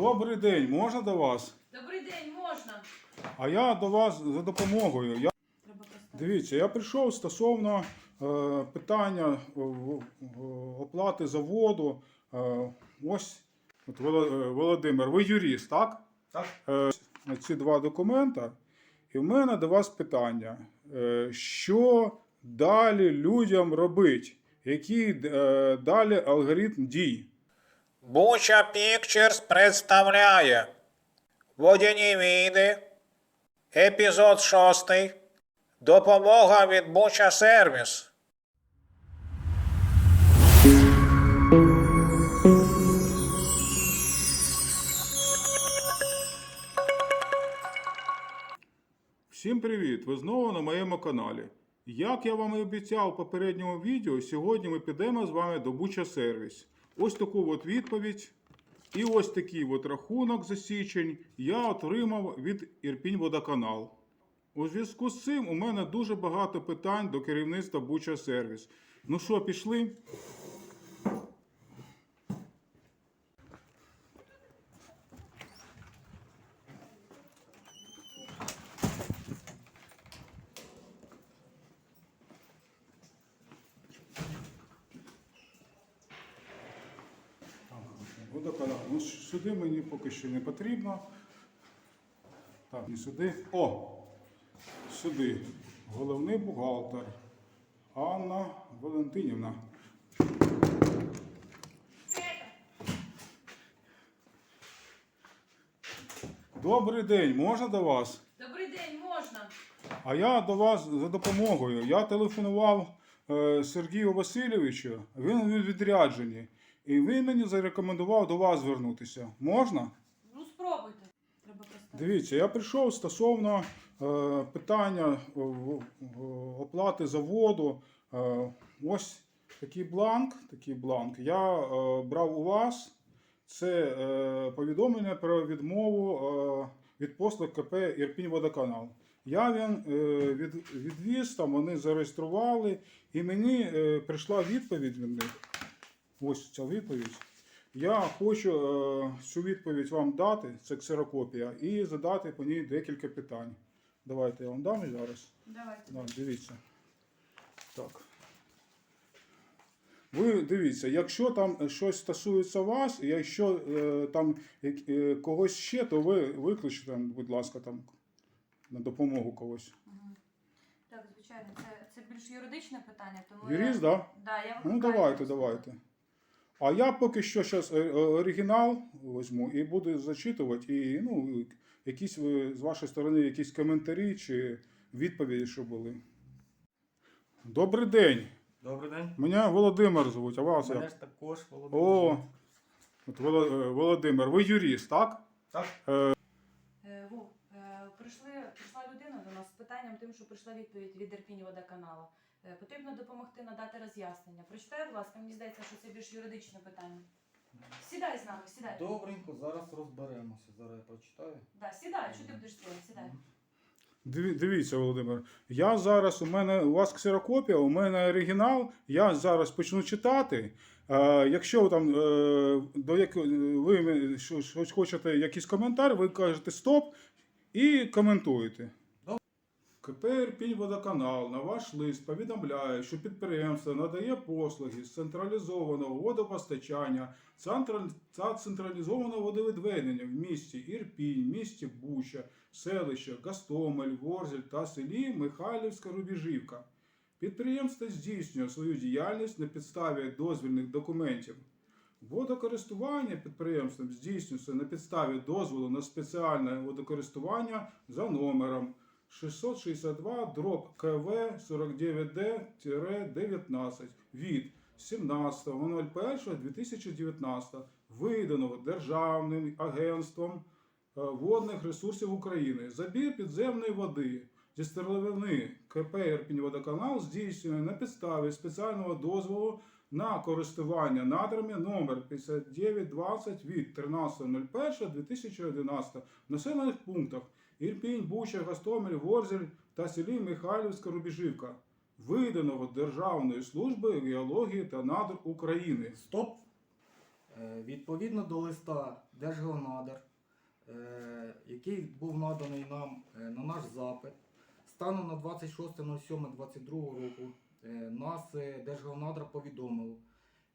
Добрий день, можна до вас? Добрий день, можна. А я до вас за допомогою. Я, дивіться, я прийшов стосовно е, питання е, в- в- оплати за воду. Е, ось от, е, Володимир, ви юрист, так? Так. Е, ці два документа. І в мене до вас питання: Е, що далі людям робить? Який е, далі алгоритм дій? Буча Пікчерс представляє Водяні війни, епізод 6. Допомога від Буча Сервіс. Всім привіт! Ви знову на моєму каналі. Як я вам і обіцяв у попередньому відео, сьогодні ми підемо з вами до Буча Сервіс. Ось таку от відповідь і ось такий от рахунок за січень я отримав від Ірпінь Водоканал. У зв'язку з цим у мене дуже багато питань до керівництва Буча Сервіс. Ну що, пішли? Водоканал. Ну, сюди мені поки що не потрібно. Так, не сюди. О! Сюди. Головний бухгалтер. Анна Валентинівна. Добрий день, можна до вас? Добрий день, можна. А я до вас за допомогою. Я телефонував е, Сергію Васильовичу, він у відрядженні. І він мені зарекомендував до вас звернутися. Можна? Ну, спробуйте. Треба поставити. Дивіться, я прийшов стосовно е, питання е, оплати за воду. Е, ось такий бланк. Такий бланк. Я е, брав у вас. Це е, повідомлення про відмову е, від послуг КП Ірпінь Водоканал. Я він е, від, відвіз, там вони зареєстрували, і мені е, прийшла відповідь від них. Ось ця відповідь. Я хочу е, цю відповідь вам дати, це ксерокопія, і задати по ній декілька питань. Давайте я вам дам зараз. Давайте. Да, дивіться. Так. Ви дивіться, якщо там щось стосується вас, і якщо е, там е, когось ще, то ви викличте, будь ласка, там на допомогу когось. Так, звичайно, це, це більш юридичне питання, тому Юрист, я... так? Да? Да, я Ну давайте, давайте. А я поки що зараз оригінал візьму і буду зачитувати, і ну, якісь ви з вашої сторони якісь коментарі чи відповіді, що були. Добрий день. Добрий день. Мене Володимир звуть, а вас Мене як? ж також Володимир. О, от Воло- е, Володимир, ви юрист, так? Так. Е, Вов, е, прийшли, прийшла людина до нас з питанням тим, що прийшла відповідь від Ірпінь водоканалу. Е, Потрібно допомогти надати роз'яснення. Прочитай, будь ласка, мені здається, що це більш юридичне питання. Сідай з нами, сідай. Добренько, зараз розберемося. Зараз я прочитаю. Да, сідай, що ти будеш робити? Сідай. Диві- Дивіться, Володимир. Я зараз у мене у вас ксерокопія, у мене оригінал. Я зараз почну читати. Е, якщо там е, до як ви щось хочете, якийсь коментар, ви кажете стоп і коментуєте. КП «Ірпінь водоканал на ваш лист повідомляє, що підприємство надає послуги з централізованого водопостачання та централізованого водовідведення в місті Ірпінь, місті Буча, селища Гастомель, Ворзель та селі Михайлівська Рубіжівка. Підприємство здійснює свою діяльність на підставі дозвільних документів. Водокористування підприємством здійснюється на підставі дозволу на спеціальне водокористування за номером 662 дроб КВ 49D-19 від 17.01.2019 виданого Державним агентством е, водних ресурсів України. Забір підземної води зі стерловини КП «Ірпінь-Водоканал» здійснює на підставі спеціального дозволу на користування надрами номер 5920 від 13.01.2011 в населених пунктах Ірпінь, Буча, Гостомель, Ворзель та селі Михайлівська Рубіжівка, виданого Державною службою геології та надр України. Стоп. Е, Відповідно до листа Держгеонадр, е, який був наданий нам е, на наш запит, станом на 26.07.22 року нас Держгеонадра повідомило,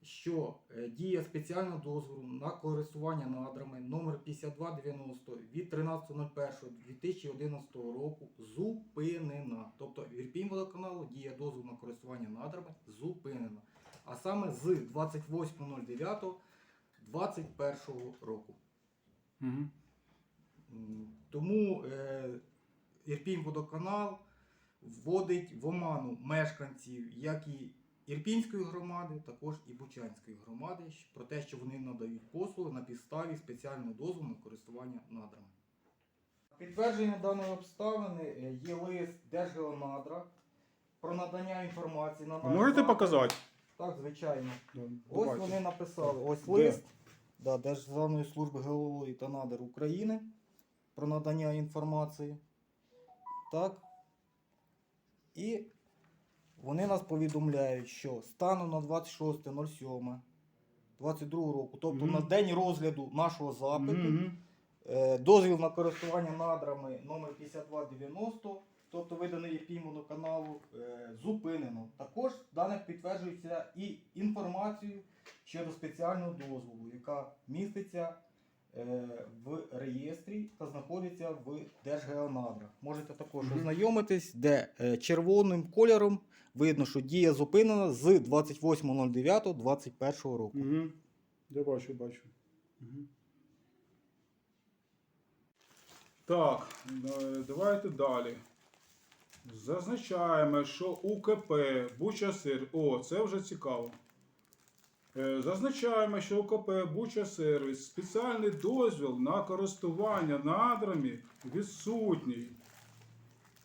що е, дія спеціального дозволу на користування надрами номер 5290 від 13.01.2011 року зупинена. Тобто Ірпінь водоканалу дія дозволу на користування надрами зупинена. А саме з 28.09.2021 року. Угу. Тому е, Ірпінь водоканал вводить в оману мешканців як і Ірпінської громади, також і Бучанської громади про те, що вони надають послуги на підставі спеціального дозволу на користування надрами. Підтвердження даної обставини е, є лист Держгеонадра про надання інформації на можете запит. показати? Так, звичайно. Да, Ось вони написали ось Де? лист да, Державної служби геології та надр України про надання інформації. Так. І вони нас повідомляють, що станом на 26.07.22 року, тобто Мгм. на день розгляду нашого запиту, Мгм. Е, Дозвіл на користування надрами номер 5290, тобто виданий Єпімводоканалу, е, зупинено. Також дане підтверджується і інформацією щодо спеціального дозволу, яка міститься е, в реєстрі та знаходиться в Держгеонадрах. Можете також ознайомитись, де червоним кольором видно, що дія зупинена з 28.09.2021 року. Угу. Я бачу, бачу. Угу. Так, е, давайте далі. Зазначаємо, що УКП Бучасир. О, це вже цікаво. Е, Зазначаємо, що УКП Буча Сервіс спеціальний дозвіл на користування надрами відсутній,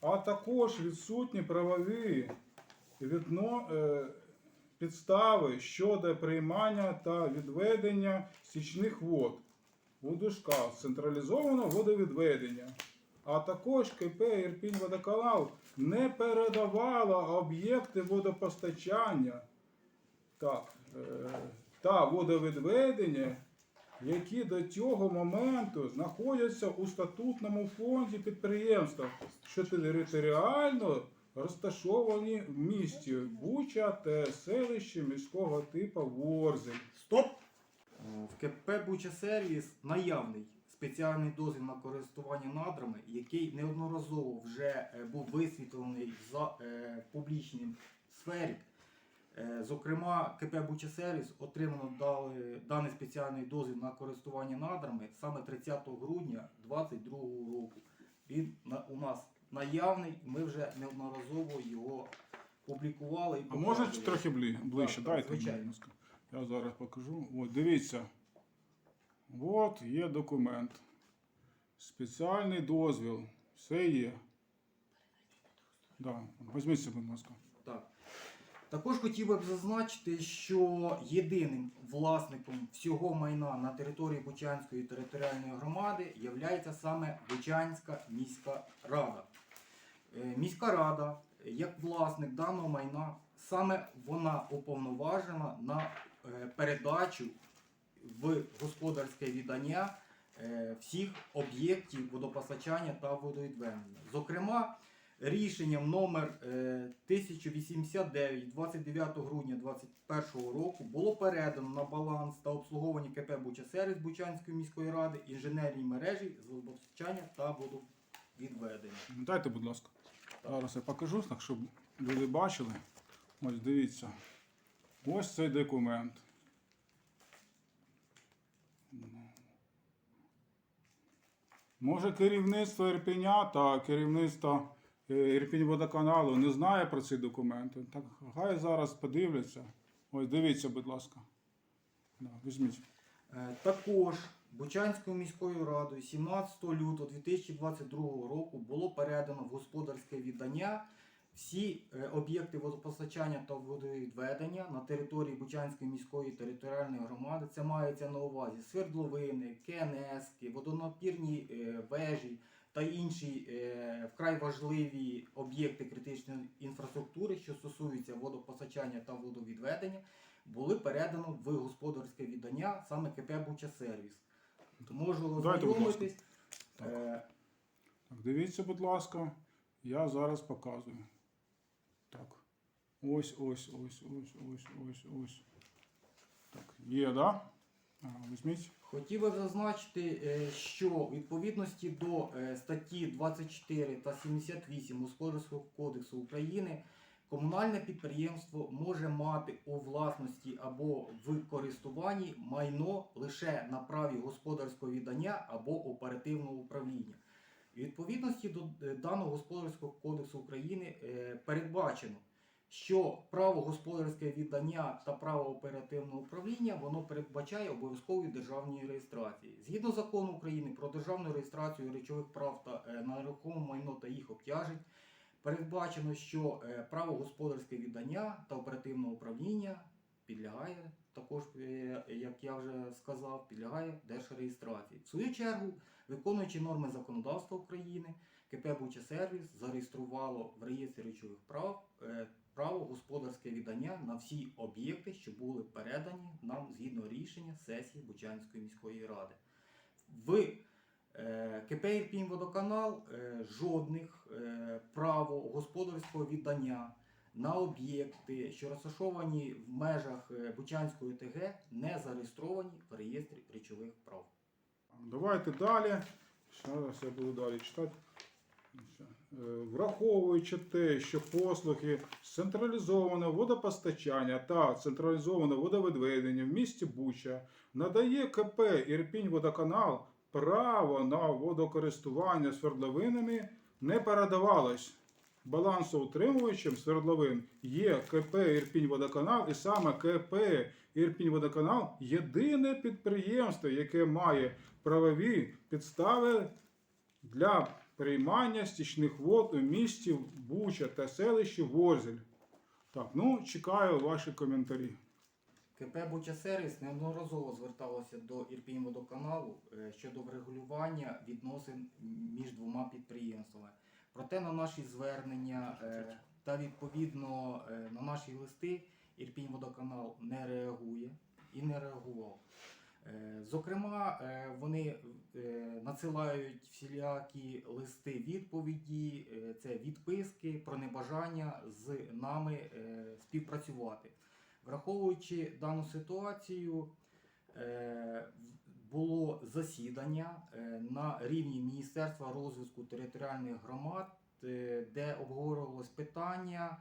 а також відсутні правові відно, е, підстави щодо приймання та відведення стічних вод у дужках централізованого водовідведення. А також КП Ірпінь водоканал не передавала об'єкти водопостачання так, е, та водовідведення, які до цього моменту знаходяться у статутному фонді підприємства, що територіально розташовані в місті Буча та селищі міського типу Ворзель. Стоп! Е, В КП Буча Сервіс наявний спеціальний дозвіл на користування надрами, який неодноразово вже е, був висвітлений за- е, публічній сфері. Зокрема, КП Буча Сервіс отримано даний спеціальний дозвіл на користування надрами саме 30 грудня 2022 року. Він у нас наявний, ми вже неодноразово його публікували. І А може показували. трохи блі, ближче? Так, Дайте, звичайно. будь ласка. Я зараз покажу. От, дивіться. От є документ. Спеціальний дозвіл. Все є. Да. Візьміться, будь ласка. Так. Також хотів би б зазначити, що єдиним власником всього майна на території Бучанської територіальної громади є саме Бучанська міська рада. Е, Міська рада, як власник даного майна, саме вона уповноважена на е, передачу в господарське віддання е, всіх об'єктів водопостачання та водовідведення. Зокрема, рішенням номер е, 1089 29 грудня 2021 року було передано на баланс та обслуговування КП Бучасервіс Бучанської міської ради інженерні мережі з водопостачання та водовідведення. Дайте, будь ласка. Зараз я покажу, щоб люди бачили. Ось дивіться. Ось цей документ. Може керівництво Ірпеня та керівництво е, Ірпінь-водоканалу не знає про ці документи. Так хай зараз подивляться. Ось дивіться, будь ласка. Візьміть. Е, Також Бучанською міською радою 17 лютого 2022 року було передано в господарське віддання всі е, об'єкти водопостачання та водовідведення на території Бучанської міської територіальної громади. Це мається на увазі свердловини, КНСки, водонапірні е, вежі та інші е, вкрай важливі об'єкти критичної інфраструктури, що стосуються водопостачання та водовідведення. були передано в господарське віддання саме КП Буча Сервіс. Можу ознайомитись. Так. Е, Так, дивіться, будь ласка, я зараз показую. Так. Ось, ось, ось, ось, ось, ось, ось. Так, є, да? Візьміть. Хотів би зазначити, е, що у відповідності до е, статті 24 та 78 Господарського кодексу України комунальне підприємство може мати у власності або в користуванні майно лише на праві господарського віддання або оперативного управління. У відповідності до е, даного Господарського кодексу України е, передбачено, що право господарське віддання та право оперативного управління воно передбачає обов'язкові державні реєстрації. Згідно закону України про державну реєстрацію речових прав та е, нерухоме майно та їх обтяжень, передбачено, що е, право господарське віддання та оперативне управління підлягає також, е, як я вже сказав, підлягає держреєстрації. В свою чергу, виконуючи норми законодавства України, КП Буча Сервіс зареєструвало в реєстрі речових прав е, право господарське віддання на всі об'єкти, що були передані нам згідно рішення сесії Бучанської міської ради. В КП «Ірпінь Водоканал жодних право господарського віддання на об'єкти, що розташовані в межах е, Бучанської ТГ, не зареєстровані в реєстрі речових прав. Давайте далі. Зараз я буду далі читати. Е, Враховуючи те, що послуги з централізованого водопостачання та централізоване водовідведення в місті Буча надає КП Ірпінь Водоканал право на водокористування свердловинами не передавалось. Балансоутримувачем свердловин є КП Ірпінь Водоканал, і саме КП Ірпінь Водоканал єдине підприємство, яке має правові підстави для приймання стічних вод у місті Буча та селищі Ворзель. Так, ну чекаю ваші коментарі. КП Буча Сервіс неодноразово зверталося до Ірпінь водоканалу е, щодо врегулювання відносин між двома підприємствами. Проте на наші звернення е, та відповідно е, на наші листи Ірпінь водоканал не реагує і не реагував. Е, Зокрема, вони надсилають всілякі листи відповіді, це відписки про небажання з нами співпрацювати. Враховуючи дану ситуацію, було засідання е, на рівні Міністерства розвитку територіальних громад, е, де обговорювалось питання.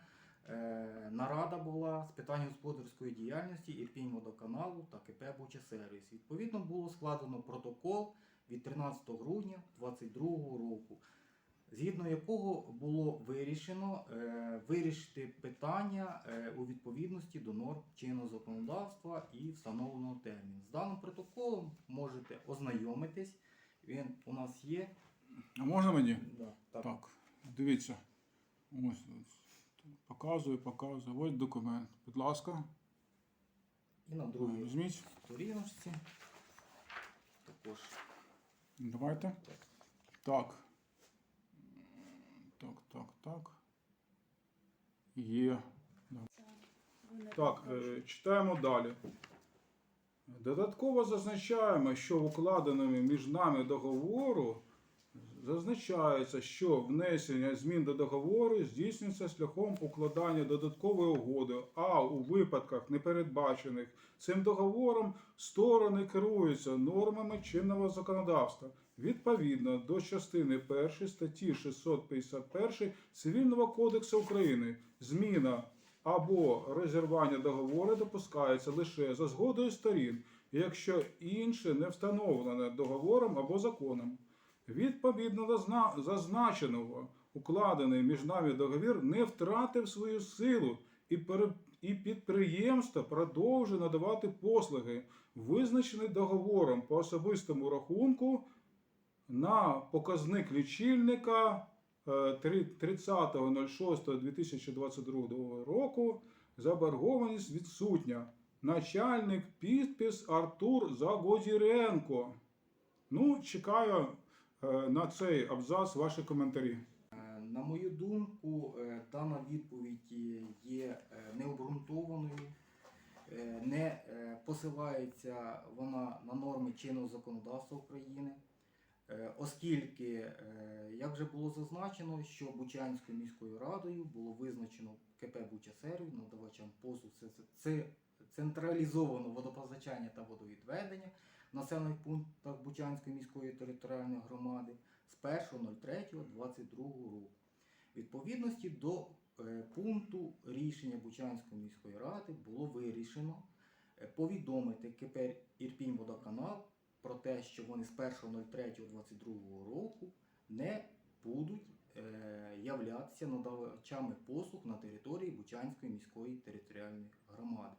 е, Нарада була з питань господарської діяльності Ірпінь водоканалу та КП Буча Сервіс. Відповідно, було складено протокол від 13 грудня 2022 року згідно якого було вирішено е, вирішити питання е, у відповідності до норм чинного законодавства і встановленого терміну. З даним протоколом можете ознайомитись. Він у нас є. А можна мені? Да, так. Так, дивіться. Ось, ось. Показую, показую. Ось документ. Будь ласка, І на другій візьміть. сторіночці також. Давайте. Так. Так, так, так. так. Є. Так, е, читаємо далі. Додатково зазначаємо, що в укладеному між нами договору зазначається, що внесення змін до договору здійснюється шляхом укладання додаткової угоди, а у випадках, не передбачених цим договором, сторони керуються нормами чинного законодавства відповідно до частини 1 статті 651 Цивільного кодексу України. Зміна або розірвання договору допускається лише за згодою сторін, якщо інше не встановлене договором або законом. Відповідно до зазначеного, укладений між нами договір не втратив свою силу і, підприємство продовжує надавати послуги, визначені договором по особистому рахунку на показник лічильника е, 30.06.2022 року заборгованість відсутня. Начальник підпис Артур Загозіренко. Ну, чекаю е, на цей абзац ваші коментарі. Е, На мою думку, е, дана відповідь є е, необґрунтованою. Е, Не е, посилається вона на норми чинного законодавства України, е, оскільки, е, як вже було зазначено, що Бучанською міською радою було визначено КП Бучасерві надавачам послуг це, це, це централізовано водопостачання та водовідведення в населених пунктах Бучанської міської територіальної громади з 1.03.22 року. Відповідності до е, пункту рішення Бучанської міської ради було вирішено е, повідомити КП Ірпінь Водоканал про те, що вони з 1.03.22 року не будуть е, являтися надавачами послуг на території Бучанської міської територіальної громади.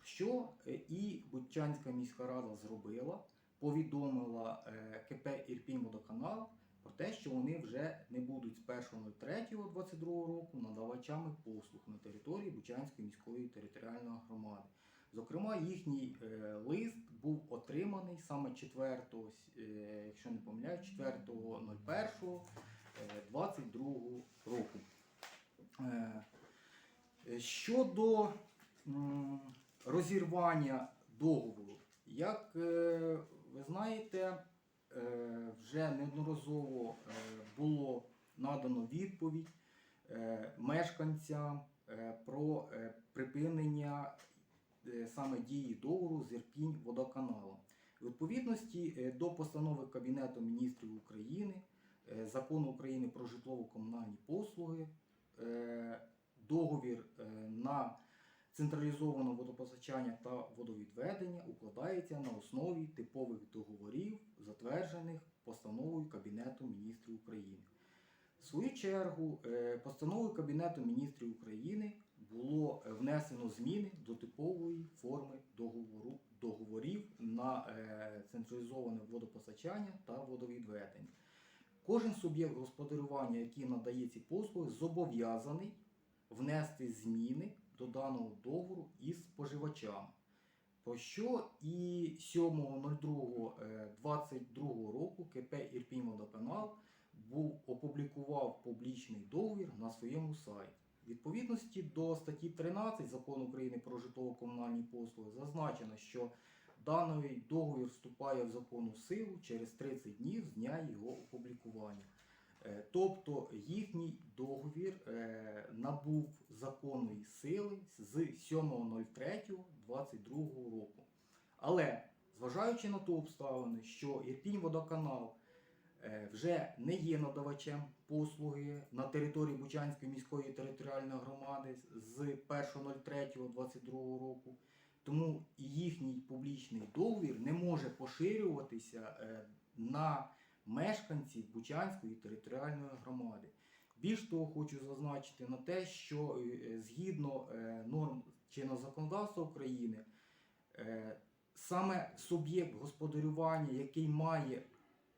Що е, і Бучанська міська рада зробила, повідомила е, КП Ірпінь Водоканал про те, що вони вже не будуть з 1.03.22 року надавачами послуг на території Бучанської міської територіальної громади. Зокрема, їхній е, лист був отриманий саме 4, е, якщо не помиляюсь, 4.01.22 року. Е, е, Щодо розірвання договору, як ви знаєте, вже неодноразово було надано відповідь мешканцям про припинення саме дії договору з Ірпінь водоканалом. Відповідності е, до постанови Кабінету міністрів України, е, закону України про житлово-комунальні послуги, е, договір е, на централізоване водопостачання та водовідведення укладається на основі типових договорів, затверджених постановою Кабінету міністрів України. В свою чергу, е, постановою Кабінету міністрів України було е, внесено зміни до типової форми договору, договорів на е, централізоване водопостачання та водовідведення. Кожен суб'єкт господарювання, який надає ці послуги, зобов'язаний внести зміни до даного договору із споживачами. Про що і 7.02.22 року КП Ірпінь Водоканал був опублікував публічний договір на своєму сайті. Відповідності до статті 13 Закону України про житлово-комунальні послуги зазначено, що даний договір вступає в законну силу через 30 днів з дня його опублікування. Е, Тобто їхній договір е, набув законної сили з 7.03.22 року. Але зважаючи на ту обставини, що Ірпінь водоканал е, вже не є надавачем послуги на території Бучанської міської територіальної громади з 1.03.22 року, тому їхній публічний договір не може поширюватися е, на мешканців Бучанської територіальної громади. Більш того, хочу зазначити на те, що е, згідно е, норм чинного законодавства України, саме суб'єкт господарювання, який має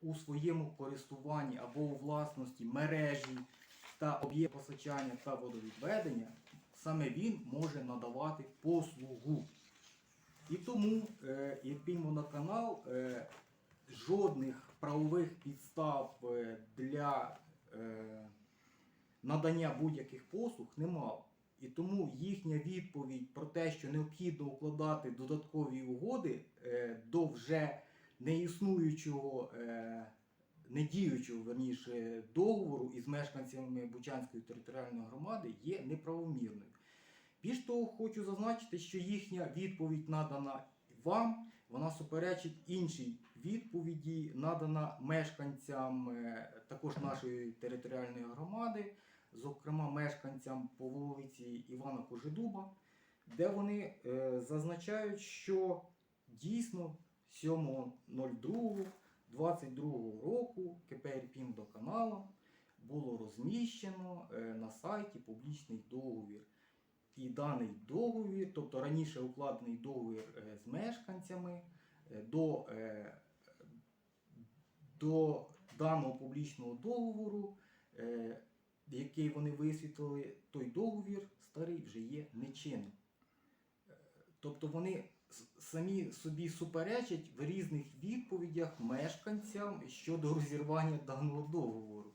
у своєму користуванні або у власності мережі та об'єкт постачання та водовідведення, саме він може надавати послугу. І тому е, Ірпінь Водоканал е, жодних правових підстав е, для е, надання будь-яких послуг не мав. І тому їхня відповідь про те, що необхідно укладати додаткові угоди до вже неіснуючого, е, недіючого верніше, договору із мешканцями Бучанської територіальної громади є неправомірною. Більш того, хочу зазначити, що їхня відповідь надана вам, вона суперечить іншій відповіді, надана мешканцям е, також нашої територіальної громади, зокрема мешканцям по вулиці Івана Кожедуба, де вони е, зазначають, що дійсно 7.02.22 року КП «Ірпінь до було розміщено е, на сайті публічний договір. І даний договір, тобто раніше укладений договір е, з мешканцями е, до, до даного публічного договору, який вони висвітлили, той договір старий вже є нечинним. Тобто вони самі собі суперечать в різних відповідях мешканцям щодо розірвання даного договору.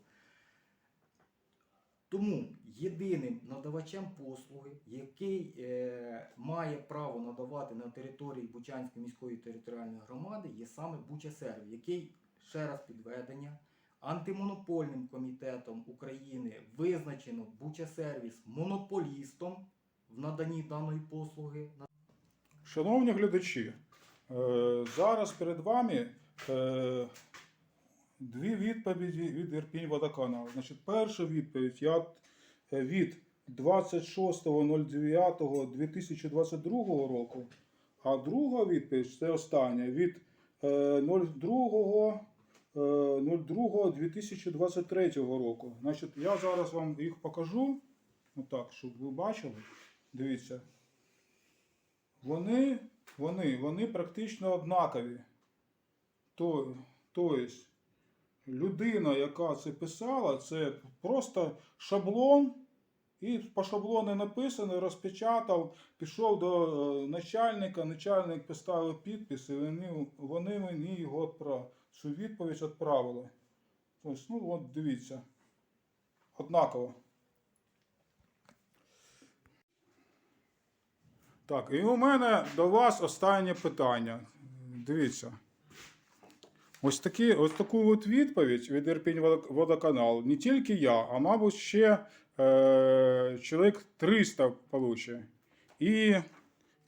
Тому єдиним надавачем послуги, який е, має право надавати на території Бучанської міської територіальної громади, є саме Бучасерві, який ще раз підведення антимонопольним комітетом України визначено Бучасервіс монополістом в наданні даної послуги. Шановні глядачі, е, зараз перед вами е, дві відповіді від Ірпінь Водоканалу. Значить, перша відповідь я е, від 26.09.2022 року, а друга відповідь це остання від е, 02. е, 02.2023 року. Значить, я зараз вам їх покажу. Отак, щоб ви бачили. Дивіться. Вони, вони, вони практично однакові. То, тобто, людина, яка це писала, це просто шаблон, і по шаблону написано, розпечатав, пішов до е, начальника, начальник поставив підпис, і вони, вони мені його відправили. Цю відповідь відправили. Тобто, ну от дивіться. Однаково. Так, і у мене до вас останнє питання. Дивіться. Ось, такі, ось таку от відповідь від Ірпінь Водо- водоканалу. Не тільки я, а мабуть, ще е, чоловік 300 получить. І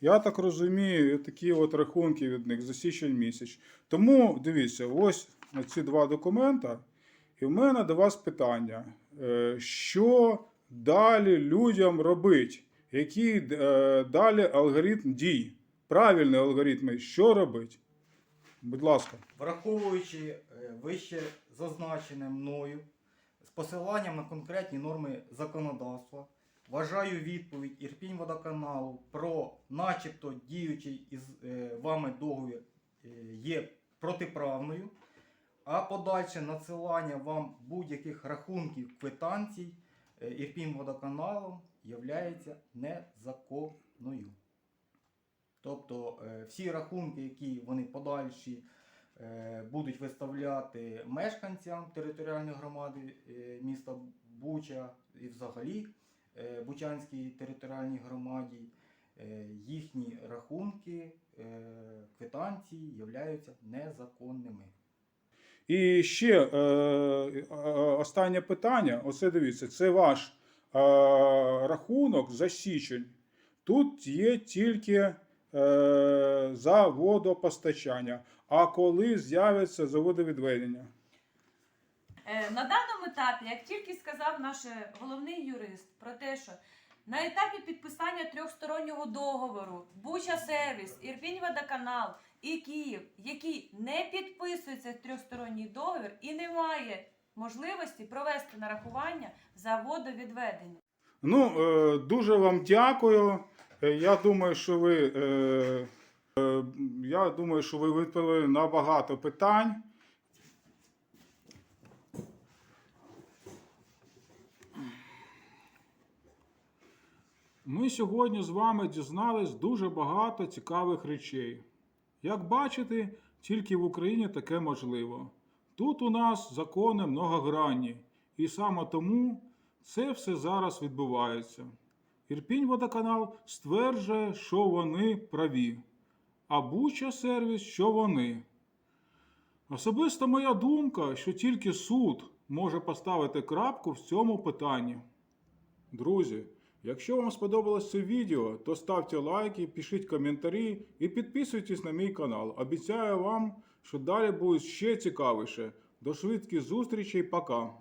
я так розумію, такі от рахунки від них за січень місяць. Тому дивіться, ось ці два документа. І в мене до вас питання: Е, що далі людям робить? Який е, далі алгоритм дій? Правильний алгоритм, що робить? Будь ласка. Враховуючи е, вище зазначене мною з посиланням на конкретні норми законодавства, вважаю відповідь Ірпінь водоканалу про начебто діючий із е, вами договір є протиправною, а подальше надсилання вам будь-яких рахунків квитанцій Ірпінь водоканалом являється незаконною. Тобто е, всі рахунки, які вони подальші е, будуть виставляти мешканцям територіальної громади е, міста Буча і взагалі Бучанській територіальній громаді, їхні рахунки, квитанції являються незаконними. І ще е, останнє питання. Оце дивіться, це ваш рахунок за січень. Тут є тільки е, за водопостачання. А коли з'явиться за водовідведення? Е, На даному етапі, як тільки сказав наш головний юрист про те, що на етапі підписання трьохстороннього договору Буча Сервіс, Ірпінь Водоканал і Київ, які не підписують цей трьохсторонній договір і немає можливості провести нарахування за водовідведення. Ну, е, дуже вам дякую. Е, Я думаю, що ви, е, я думаю, що ви відповіли на багато питань. Ми сьогодні з вами дізнались дуже багато цікавих речей. Як бачите, тільки в Україні таке можливо. Тут у нас закони многогранні, і саме тому це все зараз відбувається. Ірпінь водоканал стверджує, що вони праві, а Буча сервіс, що вони. Особисто моя думка, що тільки суд може поставити крапку в цьому питанні. Друзі, якщо вам сподобалось це відео, то ставте лайки, пишіть коментарі і підписуйтесь на мій канал. Обіцяю вам, що далі буде ще цікавіше. До швидких зустрічей, пока!